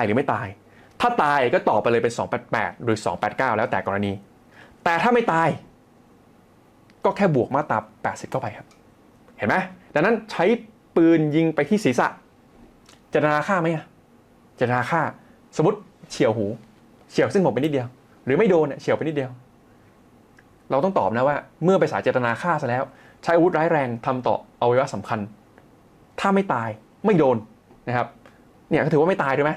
ายหรือไม่ตาย ถ้าตายก็ตอบไปเลยเป็น 288 หรือ 289 แล้วแต่กรณี แต่ถ้าไม่ตาย ก็แค่บวกมาตรา 80 เข้าไปครับ เห็นไหมดังนั้นใช้ปืนยิงไปที่ศีรษะจตนาฆ่าไหมอะจตนาฆ่า สมมติเฉียวหู เฉียวซึ่งผมไปนิดเดียว หรือไม่โดนเฉียวไปนิดเดียว เราต้องตอบนะว่า เมื่อไปสายเจตนาฆ่าซะแล้ว ใช้อาวุธร้ายแรงทำต่ออวัยวะสำคัญ ถ้าไม่ตายไม่โดนนะครับ เนี่ยก็ถือว่าไม่ตายด้วยไหม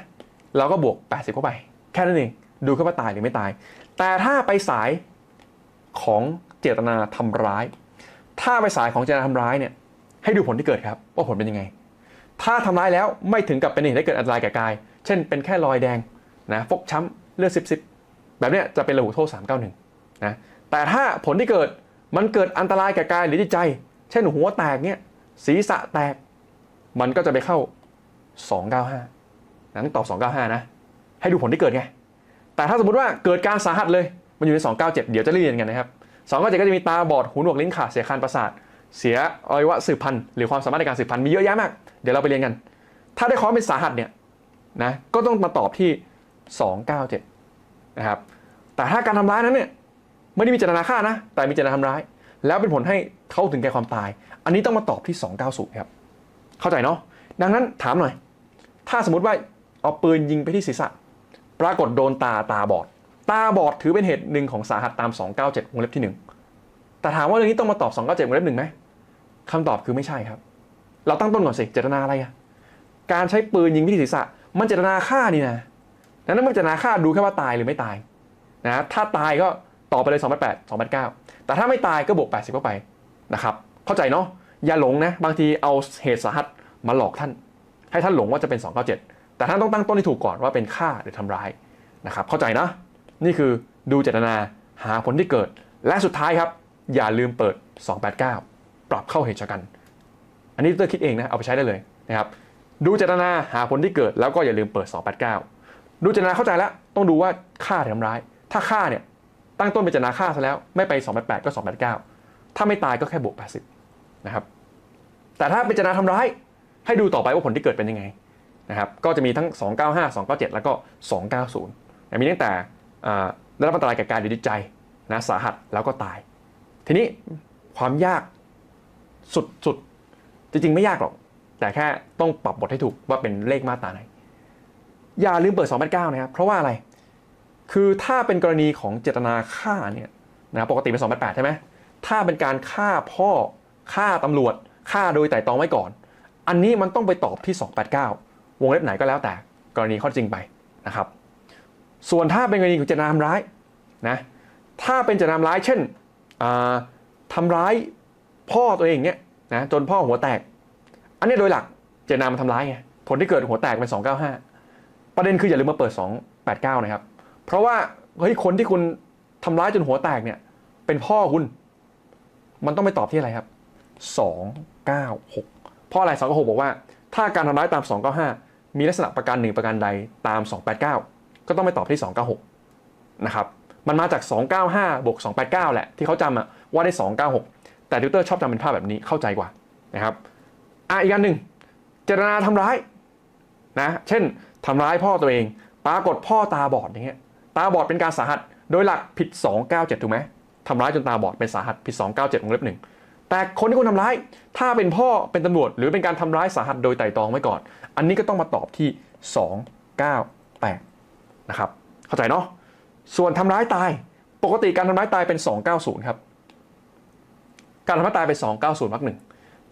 เราก็บวก 80 เข้าไป แค่นั้นเอง ดูแค่ว่าตายหรือไม่ตาย แต่ถ้าไปสายของเจตนาทำร้าย ถ้าไปสายของเจตนาทำร้ายเนี่ยให้ดูผลที่เกิดครับ ว่าผลเป็นยังไง ถ้าทำร้ายแล้วไม่ถึงกับเป็นเหตุให้เกิดอันตรายแก่กาย เช่นเป็นแค่รอยแดงนะฟกช้ำเลือดซิบๆแบบเนี้ยจะเป็นระหุโทษ 391นะแต่ถ้าผลที่เกิดมันเกิดอันตรายแก่กายหรือจิตใจ เช่นหัวแตกเนี่ยศีรษะแตก มันก็จะไปเข้า 295 นั้นตอบ 295 นะ ให้ดูผลที่เกิดไง แต่ถ้าสมมติว่าเกิดการสาหัสเลย มันอยู่ใน 297 เดี๋ยวจะเรียนกันนะครับ 297 ก็จะมีตาบอด หูหนวก ลิ้นขาด เสียคันประสาท เสียอวัยวะสืบพันธุ์ หรือความสามารถในการสืบพันธุ์มีเยอะแยะมาก เดี๋ยวเราไปเรียนกัน ถ้าได้คอร์สเป็นสาหัสเนี่ยนะ ก็ต้องมาตอบที่ 297 นะครับ แต่ถ้าการทำร้ายนั้นเนี่ยไม่ได้มีเจตนาฆ่านะ แต่มีเจตนาทำร้าย แล้วเป็นผลให้เขาถึงแก่ความตาย อันนี้ต้องมาตอบที่ 290 ครับ เข้าใจเนาะ ดังนั้นถามหน่อย ถ้าสมมติว่า เอาปืนยิงไปที่ศีรษะ ปรากฏโดนตาตาบอด ตาบอดถือเป็นเหตุหนึ่งของสาหัสตาม 297วงเล็บที่ 1 แต่ถามว่าเรื่องนี้ต้องมาตอบ 297วงเล็บหนึ่งไหมคำตอบคือไม่ใช่ครับ เราตั้งต้นก่อนสิเจตนาอะไรอะการใช้ปืนยิงไปที่ศีรษะ มันเจตนาฆ่านี่นะดังนั้นมันเจตนาฆ่าดูแค่ว่าตายหรือไม่ตายนะถ้าตายก็ต่อไปเลย288 289 แต่ถ้าไม่ตายก็บวก 80เข้าไปนะครับเข้าใจเนาะอย่าหลงนะบางทีเอาเหตุสาหัสมาหลอกท่าน ให้ท่านหลงว่าจะเป็น 297 แต่ท่านต้องตั้งต้นที่ถูกก่อนว่าเป็นฆ่าหรือทำร้ายนะครับ เข้าใจนะ นี่คือดูเจตนาหาผลที่เกิด และสุดท้ายครับ อย่าลืมเปิด 289 ปรับเข้าเหตุชะกัน อันนี้ดรคิดเองนะเอาไปใช้ได้เลยนะครับ ดูเจตนาหาผลที่เกิด แล้วก็อย่าลืมเปิด 289 ดูเจตนาเข้าใจแล้วต้องดูว่าฆ่าหรือทำร้าย ถ้าฆ่าเนี่ยตั้งต้นเป็นเจตนาฆ่าซะแล้วไม่ไป288ก็289 ถ้าไม่ตายก็แค่บวก80นะครับแต่ถ้าเป็นเจตนาทำร้าย ให้ดูต่อไปว่าผลที่เกิดเป็นยังไง นะครับก็จะมีทั้ง 295 297 แล้วก็ 290 มีตั้งแต่ได้รับอันตรายแก่กายหรือจิตใจนะสาหัสแล้วก็ตาย ทีนี้ความยากสุดสุดจริงๆ ไม่ยากหรอก แต่แค่ต้องปรับบทให้ถูกว่าเป็นเลขมาตราไหน อย่าลืมเปิด289นะครับ เพราะว่าอะไร คือถ้าเป็นกรณีของเจตนาฆ่าเนี่ยนะปกติเป็น288ใช่ไหมถ้าเป็นการฆ่าพ่อฆ่าตำรวจฆ่าโดยไตร่ตรองไว้ก่อน อันนี้มันต้องไปตอบที่ 289 วงเล็บไหนก็แล้วแต่กรณีข้อจริงไปนะครับ ส่วนถ้าเป็นกรณีของเจตนาทำร้ายนะถ้าเป็นเจตนาทำร้ายเช่นอ่าทำร้ายพ่อตัวเองเนี่ยนะจนพ่อหัวแตก อันนี้โดยหลักเจตนามันทำร้ายไงผลที่เกิดหัวแตกเป็น 295 ประเด็นคืออย่าลืมมาเปิด 289 นะครับ เพราะว่าเฮ้ยคนที่คุณทำร้ายจนหัวแตกเนี่ยเป็นพ่อคุณ มันต้องไปตอบที่อะไรครับ 296เพราะอะไร296บอกว่า ถ้าการทำร้ายตาม 295 มีลักษณะประการหนึ่งประการใดตาม 289 ก็ต้องไปตอบที่ 296 นะครับ มันมาจาก 295บวก289 แหละ ที่เขาจำอะว่าได้ 296 แต่ติวเตอร์ชอบจำเป็นภาพแบบนี้เข้าใจกว่านะครับอะอีกอันหนึ่งเจตนาทำร้ายนะ เช่นทำร้ายพ่อตัวเอง ปรากฏพ่อตาบอดอย่างเงี้ย ตาบอดเป็นการสาหัส โดยหลักผิด 297 ถูกไหมทำร้ายจนตาบอดเป็นสาหัสผิด 297วงเล็บหนึ่ง แต่คนที่คุณทำร้าย ถ้าเป็นพ่อเป็นตำรวจ หรือเป็นการทำร้ายสาหัสโดยไตร่ตรองไว้ก่อน อันนี้ก็ต้องมาตอบที่ 298 นะครับ เข้าใจเนาะส่วนทำร้ายตาย ปกติการทำร้ายตายเป็น 290 ครับ การทำร้ายตายเป็น 290วรรคหนึ่ง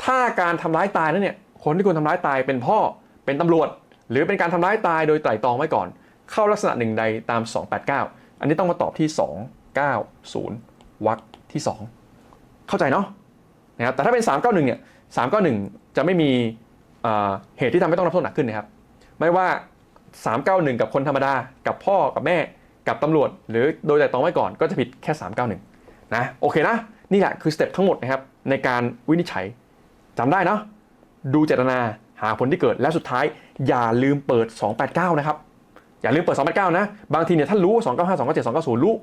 ถ้าการทำร้ายตายนั้นเนี่ยคนที่คุณทำร้ายตายเป็นพ่อเป็นตำรวจ หรือเป็นการทำร้ายตายโดยไตร่ตรองไว้ก่อน เข้าลักษณะหนึ่งใดตาม 289 อันนี้ต้องมาตอบที่ 290วรรคที่ 2 เข้าใจเนาะ นะครับแต่ถ้าเป็น 391เนี่ย391 จะไม่มีเหตุที่ทำให้ต้องรับโทษหนักขึ้นนะครับไม่ว่า 391 กับคนธรรมดา กับพ่อกับแม่กับตำรวจ หรือโดยแต่ตองไว้ก่อนก็จะผิดแค่ 391นะโอเคนะนี่แหละคือสเต็ปทั้งหมดนะครับในการวินิจฉัยจำได้เนาะดูเจตนาหาผลที่เกิดและสุดท้ายอย่าลืมเปิด 289 นะครับ อย่าลืมเปิด 289 นะ บางทีเนี่ยท่านรู้ 295 297 290 รู้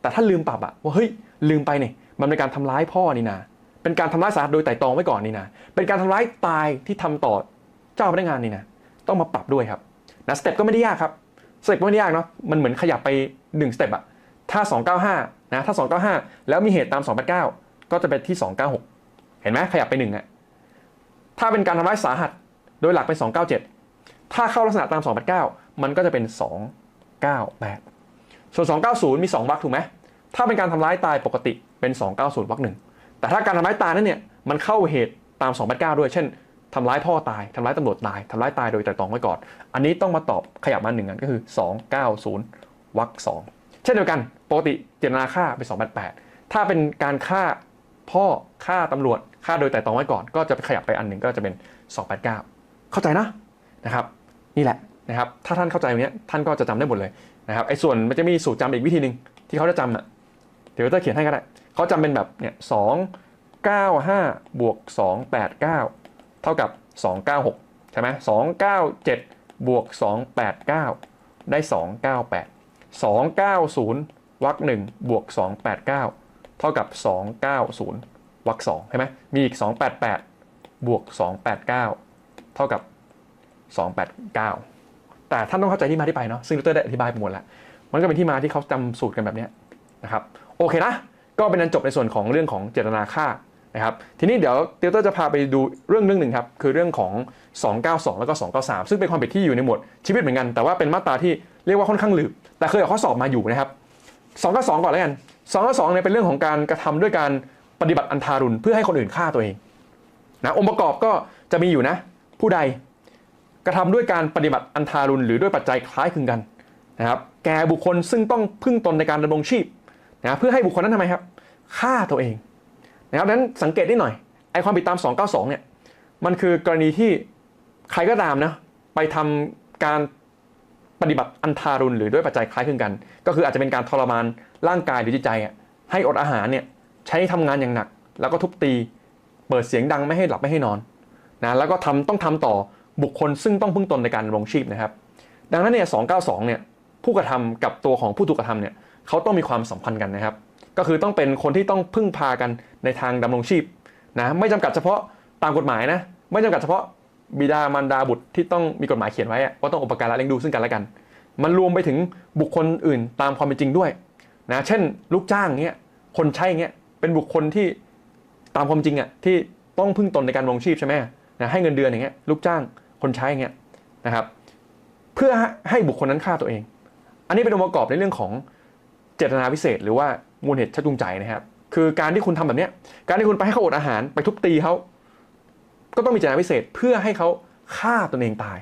แต่ท่านลืมปรับอะว่าเฮ้ย ลืมไปเนี่ยมันเป็นการทำร้ายพ่อนี่นา เป็นการทำร้ายสาหัสโดยไตร่ตรองไว้ก่อนนี่นะเป็นการทำร้ายตายที่ทำต่อเจ้าพนักงานนี่นะต้องมาปรับด้วยครับนะสเต็ปก็ไม่ได้ยากครับสเต็ปก็ไม่ได้ยากเนาะมันเหมือนขยับไป1สเต็ปอะถ้า 295นะถ้า 295 แล้วมีเหตุตาม 289 ก็จะเป็นที่ 296 เห็นไหมขยับไป1อะถ้าเป็นการทำร้ายสาหัสโดยหลักเป็น 297 ถ้าเข้าลักษณะตาม 289 มันก็จะเป็น 298 ส่วน 290 มี 2วรรคถูกไหมถ้าเป็นการทำร้ายตายปกติเป็น 290วรรคหนึ่ง แต่ถ้าการทำร้ายตายนั้นเนี่ยมันเข้าเหตุตาม 289 ด้วย เช่นทำร้ายพ่อตายทำร้ายตำรวจตายทำร้ายตายโดยแต่ตองไว้ก่อน อันนี้ต้องมาตอบขยับมาหนึ่งอันก็คือ 290วรรคสองเช่นเดียวกันปกติเจตนาฆ่าเป็น288 ถ้าเป็นการฆ่าพ่อฆ่าตำรวจฆ่าโดยแต่ตองไว้ก่อน ก็จะขยับไปอันหนึ่งก็จะเป็น 289 เข้าใจนะนะครับ นี่แหละนะครับถ้าท่านเข้าใจตรงเนี้ยท่านก็จะจำได้หมดเลยนะครับไอ้ส่วนมันจะมีสูตรจำอีกวิธีหนึ่งที่เขาจะจำอะเดี๋ยวจะเขียนให้ก็ได้ เขาจำเป็นแบบเนี่ยสองเก้าห้าบวกสองแปดเก้าเท่ากับสองเก้าหกใช่ไหมสองเก้าเจ็ดบวกสองแปดเก้าได้สองเก้าแปดสองเก้าศูนย์วรรคหนึ่งบวกสองแปดเก้าเท่ากับสองเก้าศูนย์วรรคสองใช่ไหมมีอีกสองแปดแปดบวกสองแปดเก้าเท่ากับ289แปดเก้าแต่ท่านต้องเข้าใจที่มาที่ไปเนาะซึ่งดรได้อธิบายไปหมดแล้ว มันก็เป็นที่มาที่เขาจำสูตรกันแบบนี้นะครับ โอเคนะ ก็เป็นอันจบในส่วนของเรื่องของเจตนาฆ่านะครับทีนี้เดี๋ยวติวเตอร์จะพาไปดูเรื่องเรื่องหนึ่งครับคือเรื่องของ 292 แล้วก็ 293 ซึ่งเป็นความผิดที่อยู่ในหมวดชีวิตเหมือนกัน แต่ว่าเป็นมาตราที่เรียกว่าค่อนข้างลืมแต่เคยเอาข้อสอบมาอยู่นะครับ292 ก่อนแล้วกัน292เนี่ยเป็นเรื่องของการกระทำด้วยการปฏิบัติอันทารุณเพื่อให้คนอื่นฆ่าตัวเองนะองค์ประกอบก็จะมีอยู่นะ ผู้ใดกระทำด้วยการปฏิบัติอันทารุณหรือด้วยปัจจัยคล้ายคลึงกันนะครับแก่บุคคลซึ่งต้องพึ่งตนในการดำรงชีพ นะเพื่อให้บุคคลนั้นทำไมครับฆ่าตัวเองนะครับนั้นสังเกตนิดหน่อยไอความผิดตาม 292 เนี่ยมันคือกรณีที่ใครก็ตามนะไปทำการปฏิบัติอันทารุณหรือด้วยปัจจัยคล้ายคลึงกัน ก็คืออาจจะเป็นการทรมานร่างกายหรือจิตใจให้อดอาหารเนี่ยใช้ทำงานอย่างหนัก แล้วก็ทุบตี เปิดเสียงดังไม่ให้หลับไม่ให้นอนนะแล้วก็ทำต้องทำต่อบุคคลซึ่งต้องพึ่งตนในการดำรงชีพนะครับ ดังนั้นเนี่ย292 เนี่ยผู้กระทำกับตัวของผู้ถูกกระทำเนี่ย เขาต้องมีความสัมพันธ์กันนะครับ ก็คือต้องเป็นคนที่ต้องพึ่งพากันในทางดำรงชีพนะไม่จำกัดเฉพาะตามกฎหมายนะไม่จำกัดเฉพาะบิดามารดาบุตรที่ต้องมีกฎหมายเขียนไว้ว่าต้องอุปการะเลี้ยงดูซึ่งกันและกัน มันรวมไปถึงบุคคลอื่นตามความเป็นจริงด้วยนะเช่น ลูกจ้างเงี้ยคนใช้เงี้ยเป็นบุคคลที่ตามความจริงอะที่ต้องพึ่งตนในการดำรงชีพใช่ไหมนะให้เงินเดือนอย่างเงี้ยลูกจ้างคนใช้อย่างเงี้ยนะครับ เพื่อให้บุคคลนั้นฆ่าตัวเอง อันนี้เป็นองค์ประกอบในเรื่องของ เจตนาพิเศษ หรือว่ามูลเหตุชักจูงใจนะครับ คือการที่คุณทำแบบนี้การที่คุณไปให้เขาอดอาหารไปทุบตีเขาก็ต้องมีเจตนาพิเศษเพื่อให้เขาฆ่าตนเองตาย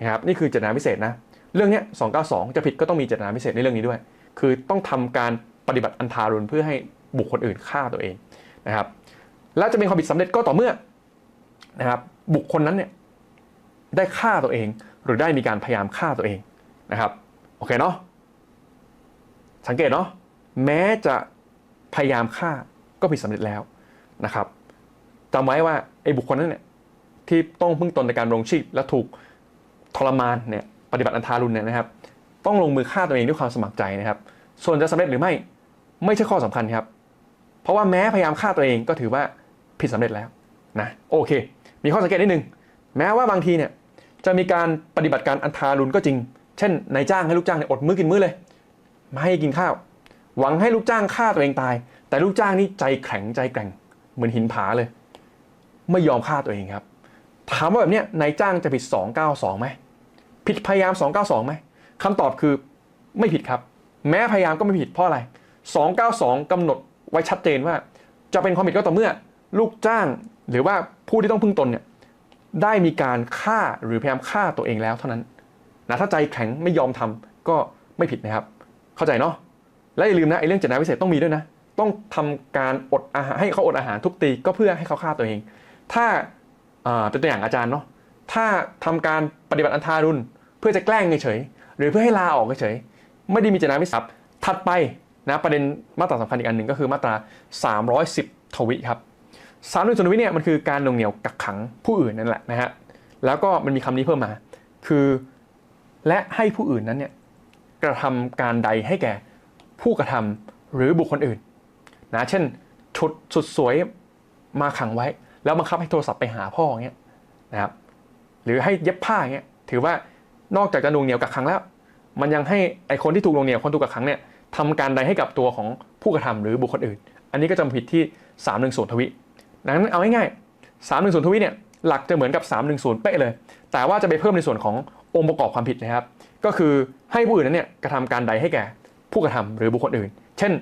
นะครับนี่คือเจตนาพิเศษนะเรื่องนี้292 จะผิดก็ต้องมีเจตนาพิเศษในเรื่องนี้ด้วย คือต้องทำการปฏิบัติอันทารุณเพื่อให้บุคคลอื่นฆ่าตัวเองนะครับ และจะเป็นความผิดสำเร็จก็ต่อเมื่อนะครับบุคคลนั้นเนี่ยได้ฆ่าตัวเอง หรือได้มีการพยายามฆ่าตัวเองนะครับโอเคเนาะ สังเกตเนาะแม้จะพยายามฆ่าก็ผิดสำเร็จแล้วนะครับจำไว้ว่าไอ้บุคคลนั้นเนี่ยที่ต้องพึ่งตนในการดำรงชีพและถูกทรมานเนี่ยปฏิบัติอันทารุณเนี่ยนะครับ ต้องลงมือฆ่าตัวเองด้วยความสมัครใจนะครับ ส่วนจะสำเร็จหรือไม่ไม่ใช่ข้อสำคัญครับ เพราะว่าแม้พยายามฆ่าตัวเองก็ถือว่าผิดสำเร็จแล้วนะโอเค มีข้อสังเกตนิดนึงแม้ว่าบางทีเนี่ยจะมีการปฏิบัติการอันทารุณก็จริง เช่นนายจ้างให้ลูกจ้างเนี่ยอดมื้อกินมื้อเลย ไม่ให้กินข้าว หวังให้ลูกจ้างฆ่าตัวเองตาย แต่ลูกจ้างนี่ใจแข็งใจแกร่ง เหมือนหินผาเลย ไม่ยอมฆ่าตัวเองครับ ถามว่าแบบเนี้ยนายจ้างจะผิด 292ไหมผิดพยายาม 292ไหมคำตอบคือไม่ผิดครับ แม้พยายามก็ไม่ผิดเพราะอะไร 292กำหนดไว้ชัดเจนว่า จะเป็นความผิดก็ต่อเมื่อ ลูกจ้างหรือว่าผู้ที่ต้องพึ่งตนเนี่ยได้มีการฆ่าหรือพยายามฆ่าตัวเองแล้วเท่านั้นนะถ้าใจแข็งไม่ยอมทำก็ไม่ผิดนะครับ เข้าใจเนาะและอย่าลืมนะไอ้เรื่องเจตนาพิเศษต้องมีด้วยนะ ต้องทำการอดอาหารให้เขาอดอาหารทุบตีก็เพื่อให้เขาฆ่าตัวเอง ถ้าเป็นตัวอย่างอาจารย์เนาะถ้าทำการปฏิบัติอันทารุณเพื่อจะแกล้งเฉยหรือเพื่อให้ลาออกเฉยไม่ได้มีเจตนาพิเศษถัดไปนะประเด็นมาตราสำคัญอีกอันหนึ่งก็คือมาตรา 310 ทวิครับสามหนึ่งส่วนวิเนี่ยมันคือการหน่วงเหนี่ยวกักขังผู้อื่นนั่นแหละนะฮะแล้วก็มันมีคำนี้เพิ่มมา คือ และให้ผู้อื่นนั้นเนี่ย กระทำการใดให้แก่ผู้กระทำหรือบุคคลอื่นนะเช่นชุดสุดสวยมาขังไว้ แล้วบังคับให้โทรศัพท์ไปหาพ่ออย่างเงี้ยนะครับหรือให้เย็บผ้าอย่างเงี้ยถือว่านอกจากจะนวงเหนียวกักขังแล้ว มันยังให้ไอคนที่ถูกนวงเหนียวคนถูกกักขังเนี่ยทำการใดให้กับตัวของผู้กระทำหรือบุคคลอื่น อันนี้ก็จะมาผิดที่310ทวิดังนั้นเอาง่ายๆ310ทวิเนี่ยหลักจะเหมือนกับ 310เป๊ะเลย แต่ว่าจะไปเพิ่มในส่วนขององค์ประกอบความผิดนะครับ ก็คือให้ผู้อื่นนั้นเนี่ยกระทำการใดให้แก่ผู้กระทำหรือบุคคลอื่น เช่น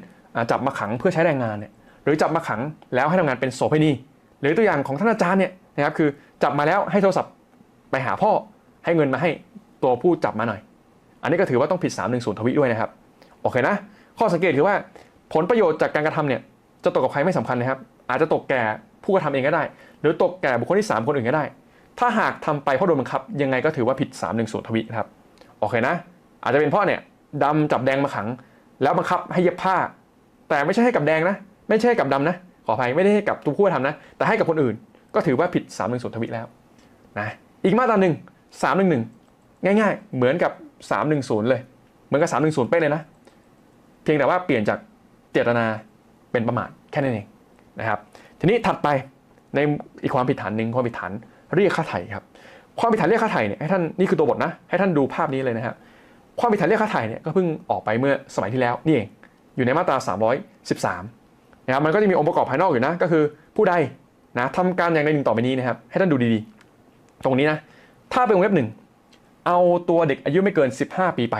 จับมาขังเพื่อใช้แรงงานเนี่ยหรือจับมาขังแล้วให้ทำงานเป็นโสเภณีหรือตัวอย่างของท่านอาจารย์เนี่ยนะครับคือจับมาแล้วให้โทรศัพท์ไปหาพ่อให้เงินมาให้ตัวผู้จับมาหน่อย อันนี้ก็ถือว่าต้องผิด 310 ทวิด้วยนะครับ โอเคนะ ข้อสังเกตคือว่าผลประโยชน์จากการกระทำเนี่ยจะตกกับใครไม่สำคัญนะครับ อาจจะตกแก่ผู้กระทำเองก็ได้ หรือตกแก่บุคคลที่ 3 คนอื่นก็ได้ ถ้าหากทำไปเพราะโดนบังคับ ยังไงก็ถือว่าผิด 310 ทวินะครับ โอเคนะ อาจจะเป็นเพ่อเนี่ยดำจับแดงมาขัง แล้วบังคับให้เย็บผ้า แต่ไม่ใช่ให้กับแดงนะ ไม่ใช่ให้กับดำนะ ขออภัยไม่ได้ให้กับตัวผู้กระทำนะ แต่ให้กับคนอื่น ก็ถือว่าผิด310ทวิแล้วนะอีกมาตราหนึ่ง311ง่าย ๆ เหมือนกับ310เลย เหมือนกับ310เป๊ะเลยนะ เพียงแต่ว่าเปลี่ยนจากเจตนาเป็นประมาทแค่นั้นเองนะครับ ทีนี้ถัดไปในอีกความผิดฐานหนึ่งความผิดฐานเรียกค่าไถ่ครับ ความผิดฐานเรียกค่าไถ่เนี่ยให้ท่านนี่คือตัวบทนะ ให้ท่านดูภาพนี้เลยนะครับความผิดฐานเรียกค่าไถ่เนี่ยก็เพิ่งออกไปเมื่อสมัยที่แล้วนี่เองอยู่ในมาตรา 313นะครับมันก็จะมีองค์ประกอบภายนอกอยู่นะก็คือผู้ใดนะทำการอย่างใดหนึ่งต่อไปนี้นะครับให้ท่านดูดีๆ ตรงนี้นะถ้าเป็นวงเล็บหนึ่งเอาตัวเด็กอายุไม่เกิน 15 ปีไป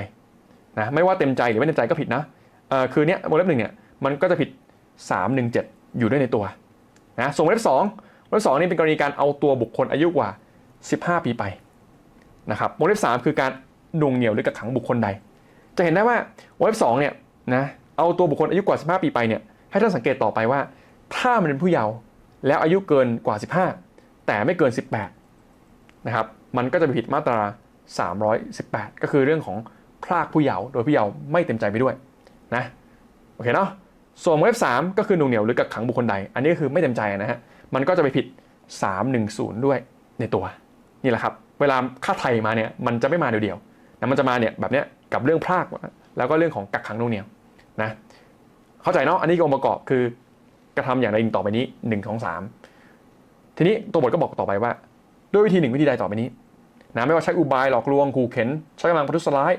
นะไม่ว่าเต็มใจหรือไม่เต็มใจก็ผิดนะเออคือเนี้ยวงเล็บหนึ่งเนี่ยมันก็จะผิด 317 อยู่ด้วยในตัวนะส่วนวงเล็บสองวงเล็บสองนี่เป็นกรณีการเอาตัวบุคคลอายุกว่า 15 ปีไปนะครับวงเล็บสามคือการหน่วงเหนี่ยวหรือกักขังบุคคลใด จะเห็นได้ว่าวงเล็บสองเนี่ยนะเอาตัวบุคคลอายุกว่า 15 ปีไปเนี่ยให้ท่านสังเกตต่อไปว่า ถ้ามันเป็นผู้เยาว์แล้วอายุเกินกว่า 15 แต่ไม่เกิน 18นะครับมันก็จะผิดมาตรา 318 ก็คือเรื่องของพรากผู้เยาว์โดยผู้เยาว์ไม่เต็มใจไปด้วยนะโอเคเนาะส่วนวงเล็บ3ก็คือหน่งเหนียวหรือกักขังบุคคลใด อันนี้ก็คือไม่เต็มใจนะฮะมันก็จะไปผิด 310 ด้วยในตัว นี่แหละครับ เวลาค่าไทยมาเนี่ยมันจะไม่มาเดียวๆนะมันจะมาเนี่ยแบบเนี้ยกับเรื่องพรากแล้วก็เรื่องของกักขังหน่งเหนียวนะเข้าใจเนาะอันนี้องค์ประกอบคือกระทำอย่างใดต่อไปนี้1 2 3ทีนี้ตัวบทก็บอกต่อไปว่า ด้วยวิธีหนึ่งวิธีใดต่อไปนี้นะไม่ว่าใช้อุบายหลอกลวงขู่เข็น ใช้กำลังประทุษร้าย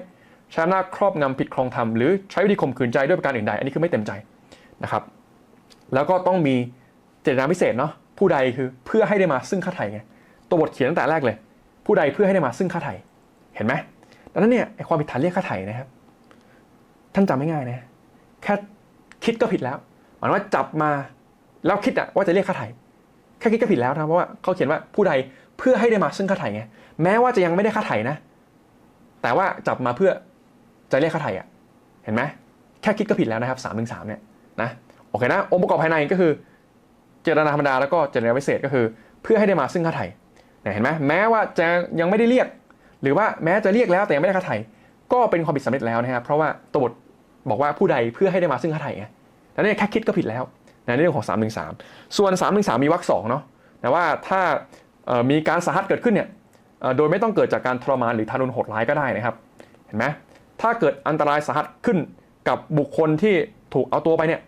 ใช้อำนาจครอบงำผิดครองธรรมหรือใช้วิธีข่มขืนใจด้วยประการอื่นใดอันนี้คือไม่เต็มใจนะครับแล้วก็ต้องมีเจตนาพิเศษเนาะผู้ใดคือเพื่อให้ได้มาซึ่งค่าไถ่ไง ตัวบทเขียนตั้งแต่แรกเลย ผู้ใดเพื่อให้ได้มาซึ่งค่าไถ่เห็นไหมดังนั้นเนี่ยความผิดฐานเรียกค่าไถ่นะครับ ท่านจำไม่ง่ายนะแค่คิดก็ผิดแล้วหมายว่าจับมาแล้วคิดอะว่าจะเรียกค่าไถ่แค่คิดก็ผิดแล้วนะเพราะว่าเขาเขียนว่าผู้ใดเพื่อให้ได้มาซึ่งค่าไถ่ไงแม้ว่าจะยังไม่ได้ค่าไถ่นะ แต่ว่าจับมาเพื่อจะเรียกค่าไถ่อะเห็นไหมแค่คิดก็ผิดแล้วนะครับสามถึงสามเนี่ยนะโอเคนะองค์ประกอบภายในก็คือ เจตนาธรรมดาแล้วก็เจตนาพิเศษก็คือ เพื่อให้ได้มาซึ่งค่าไถ่ เนี่ยเห็นไหมแม้ว่าจะยังไม่ได้เรียก หรือว่าแม้จะเรียกแล้วแต่ยังไม่ได้ค่าไถ่ก็เป็นความผิดสำเร็จแล้วนะครับเพราะว่าตัวบทบอกว่าผู้ใดเพื่อให้ได้มาซึ่งค่าไถ่ไงแล้วเนี่ยแค่คิดก็ผิดแล้วในเรื่องของ3ามสามส่วน3ามสามมีวรรคสองเนาะแต่ว่าถ้ามีการสาหัสเกิดขึ้นเนี่ยโดยไม่ต้องเกิดจากการทรมานหรือทารุณโหดร้ายก็ได้นะครับ เห็นไหมถ้าเกิดอันตรายสาหัสขึ้นกับบุคคลที่ถูกเอาตัวไปเนี่ย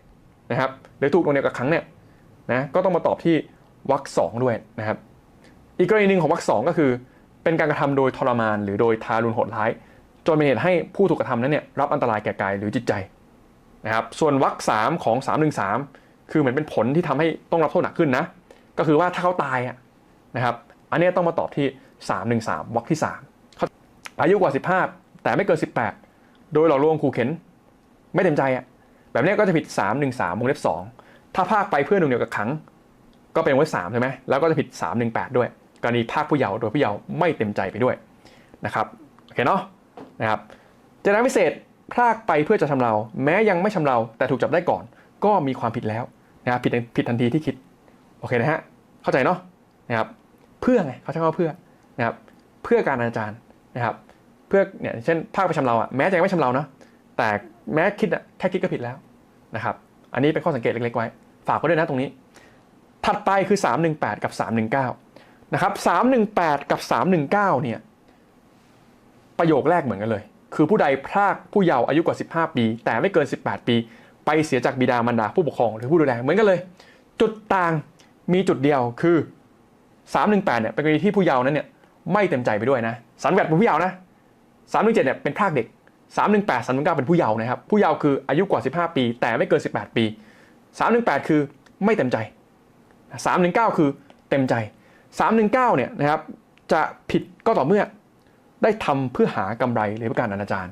นะครับหรือถูกโดนเนี่ยวกับขังเนี่ยนะก็ต้องมาตอบที่วรรคสองด้วยนะครับ อีกกรณีหนึ่งของวรรคสองก็คือ เป็นการกระทำโดยทรมาน หรือโดยทารุณโหดร้าย จนเป็นเหตุให้ผู้ถูกกระทำนั้นเนี่ยรับอันตรายแก่กายหรือจิตใจนะครับส่วนวรรคสามของ313คือเหมือนเป็นผลที่ทำให้ต้องรับโทษหนักขึ้นนะก็คือว่าถ้าเขาตายนะครับอันนี้ต้องมาตอบที่ 313วรรคที่3เขาอายุกว่า 15 แต่ไม่เกิน 18 โดยหลอกลวงขู่เข็น ไม่เต็มใจอะแบบนี้ก็จะผิด 313วงเล็บ2ถ้าภาคไปเพื่อหน่งเหนี่ยวกับขัง ก็เป็นวงเล็บ3ใช่ไหมแล้วก็จะผิด 318 ด้วย กรณีภาคผู้เยาว์โดยผู้เยาว์ไม่เต็มใจไปด้วยนะครับโอเคเนาะนะครับเจตนาพิเศษพรากไปเพื่อจะชำเรา แม้ยังไม่ชำเราแต่ถูกจับได้ก่อน ก็มีความผิดแล้วนะครับผิดผิดทันทีที่คิดโอเคนะฮะเข้าใจเนาะนะครับเพื่อไงเขาใช้คำว่าเพื่อนะครับเพื่อการอนาจารนะครับเพื่อเนี่ยเช่นภาคไปชำเราอะแม้จะยังไม่ชำเรานะแต่แม้คิดอะแค่คิดก็ผิดแล้วนะครับอันนี้เป็นข้อสังเกตเล็กๆไว้ ฝากไว้ด้วยนะตรงนี้ ถัดไปคือ 318 กับ 319 นะครับ318 กับ 319 เนี่ย ประโยคแรกเหมือนกันเลย คือผู้ใดพรากผู้เยาว์อายุกว่า 15 ปี แต่ไม่เกิน 18 ปี ไปเสียจากบิดามารดาผู้ปกครองหรือผู้ดูแลเหมือนกันเลย จุดต่างมีจุดเดียวคือ 318 เนี่ยเป็นกรณีที่ผู้เยาว์นั้นเนี่ยไม่เต็มใจไปด้วยนะสันแวดเป็นผู้เยาว์นะ317เจ็ดเนี่ยเป็นพรากเด็ก318 319เก้าเป็นผู้เยาว์นะครับ ผู้เยาว์คืออายุกว่า15ปี แต่ไม่เกิน18ปี318คือไม่เต็มใจ319คือเต็มใจ 319เนี่ยนะครับจะผิดก็ต่อเมื่อได้ทำเพื่อหากำไรหรือเพื่อการอนาจาร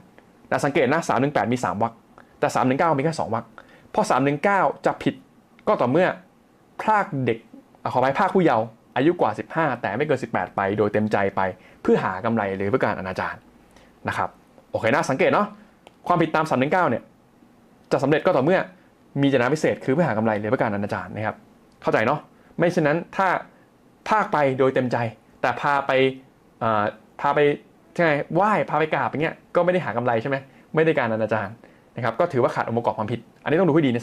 แต่สังเกตนะ318 มี 3วรรคแต่ 319 มีแค่ 2วรรคเพราะ 319 จะผิดก็ต่อเมื่อพรากเด็กอะขอไปพรากผู้เยาว์อายุกว่า 15 แต่ไม่เกิน 18 ไปโดยเต็มใจไปเพื่อหากำไรหรือเพื่อการอนาจารนะครับโอเคนะสังเกตเนาะความผิดตาม 319 เนี่ยจะสำเร็จก็ต่อเมื่อมีเจตนาพิเศษคือเพื่อหากำไรหรือเพื่อการอนาจารนะครับเข้าใจเนาะไม่เช่นนั้นถ้า พากไปโดยเต็มใจ แต่พาไปอ่อพาไปใช่ไงไหว้พาไปกราบอย่างเงี้ยก็ไม่ได้หากำไรใช่ไหมไม่ได้การอนาจารนะครับก็ถือว่าขาดองค์ประกอบความผิด อันนี้ต้องดูให้ดีใน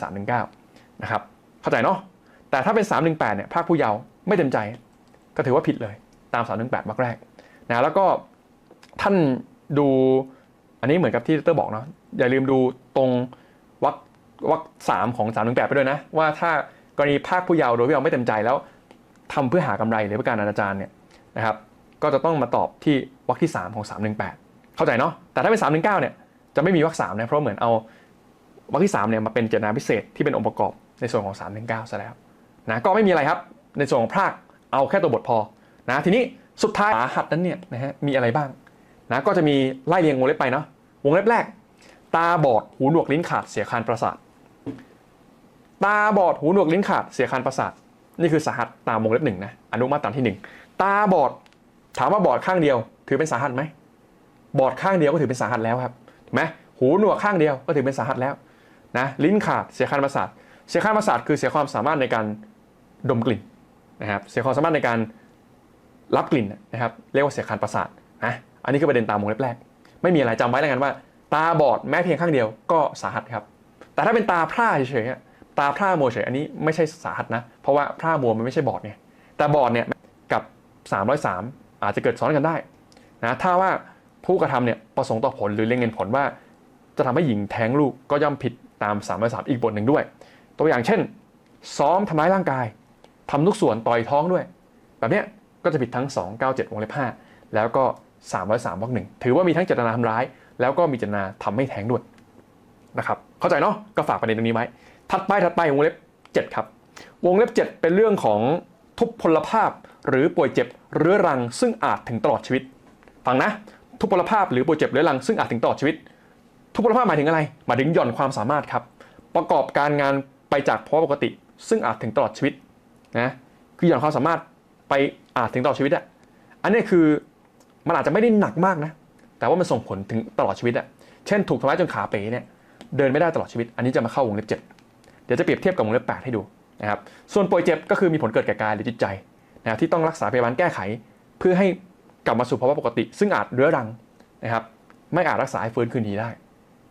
319นะครับเข้าใจเนาะแต่ถ้าเป็น 318เนี่ยภาคผู้เยาว์ไม่เต็มใจ ก็ถือว่าผิดเลยตาม 318วรรคแรกนะแล้วก็ท่านดูอันนี้เหมือนกับที่ดรบอกเนาะอย่าลืมดูตรงวรรควรรคสามของ318ไปด้วยนะว่าถ้ากรณีภาคผู้เยาว์โดยผู้เยาว์ไม่เต็มใจแล้ว ทำเพื่อหากำไรหรือเพื่อการอนาจารเนี่ยนะครับก็จะต้องมาตอบที่วรรคที่ 3 ของ 318 เข้าใจเนาะแต่ถ้าเป็น 319เนี่ยจะไม่มีวรรคสามนะเพราะเหมือนเอาวรรคที่3เนี่ยมาเป็นเจตนาพิเศษที่เป็นองค์ประกอบในส่วนของ 319ซะแล้วนะก็ไม่มีอะไรครับในส่วนของภาคเอาแค่ตัวบทพอนะทีนี้สุดท้ายสาหัสนั้นเนี่ยนะฮะมีอะไรบ้างนะก็จะมีไล่เรียงวงเล็บไปเนาะวงเล็บแรก ตาบอดหูหนวกลิ้นขาดเสียคานประสาทตาบอดหูหนวกลิ้นขาดเสียคานประสาท นี่คือสาหัสตามวงเล็บหนึ่งนะอนุมาตราที่หนึ่งตาบอดถามว่าบอดข้างเดียว ถือเป็นสาหัสไหมบอดข้างเดียวก็ถือเป็นสาหัสแล้วครับถูกไหมหูหนวกข้างเดียวก็ถือเป็นสาหัสแล้วนะลิ้นขาดเสียคานประสาทเสียคานประสาทคือเสียความสามารถในการดมกลิ่นนะครับเสียความสามารถในการรับกลิ่นนะครับเรียกว่าเสียคานประสาทนะอันนี้คือประเด็นตามวงเล็บแรก ไม่มีอะไรจำไว้แล้วกันว่า ตาบอดแม้เพียงข้างเดียวก็สาหัสครับแต่ถ้าเป็นตาพร่าเฉยๆ ตาพร่ามัวเฉยอันนี้ไม่ใช่สาหัสนะ เพราะว่าพร่ามัวมันไม่ใช่บอดไงแต่บอดเนี่ยกับ 303 อาจจะเกิดซ้อนกันได้นะถ้าว่าผู้กระทำเนี่ยประสงค์ต่อผลหรือเล็งเห็นผลว่า จะทำให้หญิงแท้งลูกก็ย่อมผิดตาม 303 อีกบทหนึ่งด้วย ตัวอย่างเช่น ซ้อมทำร้ายร่างกายทำทุกส่วนต่อยท้องด้วย แบบเนี้ยก็จะผิดทั้ง 297 วงเล็บ5แล้วก็ 303วรรคหนึ่งถือว่ามีทั้งเจตนาทำร้าย แล้วก็มีเจตนาทำให้แท้งด้วยนะครับเข้าใจเนาะก็ฝากประเด็นตรงนี้ไว้ ถัดไปถัดไปวงเล็บ 7 ครับ วงเล็บ 7 เป็นเรื่องของทุพพลภาพหรือป่วยเจ็บเรื้อรัง ซึ่งอาจถึงตลอดชีวิต ฟังนะ ทุพพลภาพหรือป่วยเจ็บเรื้อรังซึ่งอาจถึงตลอดชีวิต ทุพพลภาพหมายถึงอะไรหมายถึงหย่อนความสามารถครับ ประกอบการงานไปจากภาวะปกติ ซึ่งอาจถึงตลอดชีวิตนะคือหย่อนความสามารถไปอาจถึงตลอดชีวิตอะอันนี้คือมันอาจจะไม่ได้หนักมากนะ แต่ว่ามันส่งผลถึงตลอดชีวิตอะเช่น ถูกทำร้ายจนขาเป๋เนี่ยเดินไม่ได้ตลอดชีวิต อันนี้จะมาเข้าวงเล็บเจ็ด เดี๋ยวจะเปรียบเทียบกับวงเล็บแปดให้ดูนะครับส่วนป่วยเจ็บก็คือมีผลเกิดแก่กายหรือจิตใจนะครับที่ต้องรักษาพยาบาลแก้ไข เพื่อให้กลับมาสู่ภาวะปกติ ซึ่งอาจเรื้อรังนะครับไม่อาจรักษาให้ฟื้นคืนดีได้